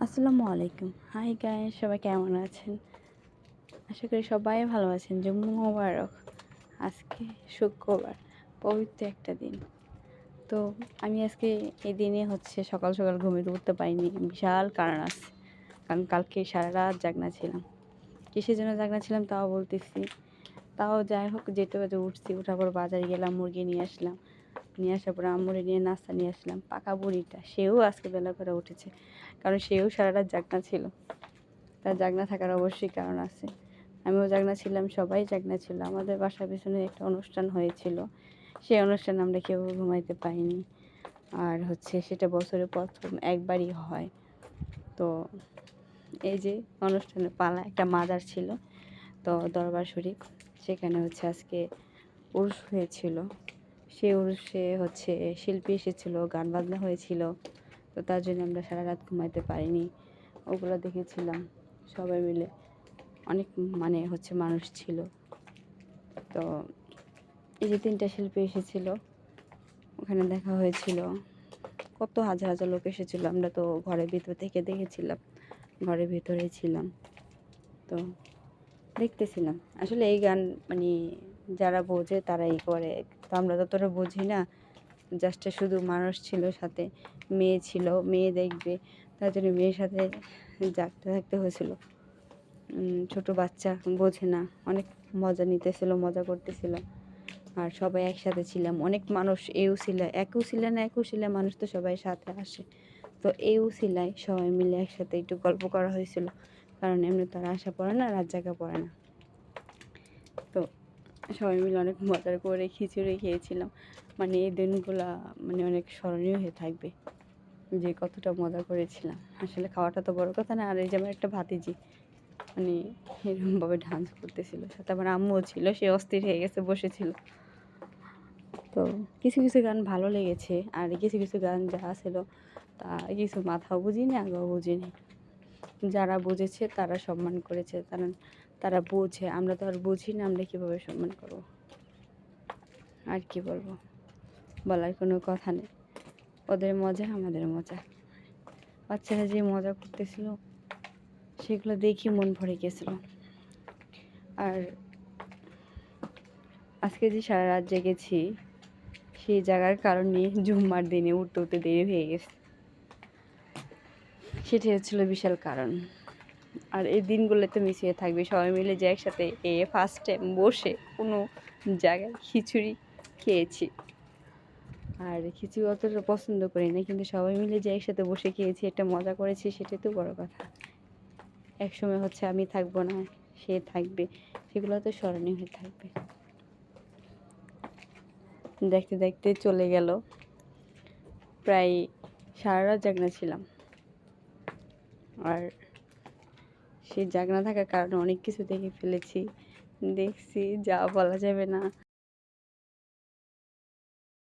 আসসালামু আলাইকুম। হাই গায়ে সবাই কেমন আছেন? আশা করি সবাই ভালো আছেন। জম্মু মোবারক। আজকে শুক্রবার, পবিত্র একটা দিন। তো আমি আজকে এই দিনে হচ্ছে সকাল সকাল ঘুমিয়ে উঠতে পারিনি। বিশাল কারণ আছে। কারণ কালকে সারা রাত জাগনা ছিলাম। কিসের জন্য জাগনা ছিলাম তাও বলতেছি। তাও যাই হোক, যেতে বাজে উঠছি। উঠার পর বাজারে গেলাম, মুরগি নিয়ে আসলাম। নিয়ে আসার পরে আম্মুরে নিয়ে নাস্তা নিয়ে আসলাম। পাকা বুড়িটা, সেও আজকে বেলা করে উঠেছে। কারণ সেও সারা রাত জাগনা ছিল। তার জাগনা থাকার অবশ্যই কারণ আছে। আমিও জাগনা ছিলাম, সবাই জাগনা ছিল। আমাদের বাসার পিছনে একটা অনুষ্ঠান হয়েছিল। সেই অনুষ্ঠানে আমরা কেউ ঘুমাইতে পাইনি আর হচ্ছে সেটা বছরে প্রথম একবারই হয়। তো এই যে অনুষ্ঠানে পালা, একটা মাদার ছিল। তো দরবার শরীফ, সেখানে হচ্ছে আজকে উর্স হয়েছিল। সেই উর্সে হচ্ছে শিল্পী এসেছিল গান বাজনা হয়েছিল। তো তার জন্য আমরা সারা রাত ঘুমাইতে পারিনি। ওগুলো দেখেছিলাম সবাই মিলে। অনেক মানে হচ্ছে মানুষ ছিল। তো এই যে তিনটা শিল্পী এসেছিল, ওখানে দেখা হয়েছিল। কত হাজার হাজার লোক এসেছিল, আমরা তো ঘরের ভিতর থেকে দেখেছিলাম। ঘরের ভিতরে ছিলাম। তো দেখতেছিলাম। আসলে এই গান মানে যারা বোঝে তারাই করে। তো আমরা তো তোরা বুঝি না। জাস্ট শুধু মানুষ ছিল, সাথে মেয়ে ছিল, মেয়ে দেখবে। তার জন্য মেয়ের সাথে জাগতে থাকতে হয়েছিল। ছোট বাচ্চা বোঝে না। অনেক মজা নিতেছিল, মজা করতেছিল। আর সবাই একসাথে ছিলাম। অনেক মানুষ এও ছিল। একও ছিল না, একও ছিল মানুষ তো সবাই সাথে আসে। তো এও সিলাই সবাই মিলে একসাথে একটু গল্প করা হয়েছিল। কারণ এমনি তারা আসা পড়ে না রাত জায়গা পড়ে না। সবাই মিলে অনেক মজা করে খিচুড়ি খেয়েছিলাম। মানে এই দিনগুলো মানে অনেক স্মরণীয় হয়ে থাকবে। যে কতটা মজা করেছিলাম। আসলে খাওয়াটা তো বড় কথা না, আর এই যে আমার একটা ভাতিজি মানে এরকমভাবে ডান্স করতেছিল। সাথে আমার আম্মুও ছিল, সে অস্থির হয়ে গেছে, বসেছিল। তো কিছু কিছু গান ভালো লেগেছে, আর কিছু কিছু গান যা ছিল তা কিছু মাথাও বুঝিনি, আগেও বুঝিনি। যারা বুঝেছে তারা সম্মান করেছে তারা তারা বোঝে, আমরা তো আর বুঝি না, আমরা কীভাবে সম্মান করব? আর কি বলব? বলার কোনো কথা নেই। ওদের মজা আমাদের মজা। বাচ্চারা যে মজা করতেছিল, সেগুলো দেখি মন ভরে গেছিল। আর আজকে যে সারা রাত জেগেছি, সেই জায়গার কারণে জুম্মার দিনে উঠতে উঠতে দেরি হয়ে গেছে। সেটাই হচ্ছিল বিশাল কারণ। আর এই দিনগুলোতে মিশিয়ে থাকবে। সবাই মিলে যে একসাথে এ ফার্স্ট টাইম বসে কোনো জায়গায় খিচুড়ি খেয়েছি। আর খিচুড়ি অতটা পছন্দ করি না, কিন্তু সবাই মিলে যে একসাথে বসে খেয়েছি, একটা মজা করেছি, সেটাই তো বড় কথা। একসময় হচ্ছে আমি থাকব না, সে থাকবে, সেগুলো তো স্মরণীয় হয়ে থাকবে। দেখতে দেখতে চলে গেল। প্রায় সারা রাত জাগনা ছিলাম। আর সেই জাগ না থাকার কারণে অনেক কিছু দেখে ফেলেছি। দেখছি যা বলা যাবে না।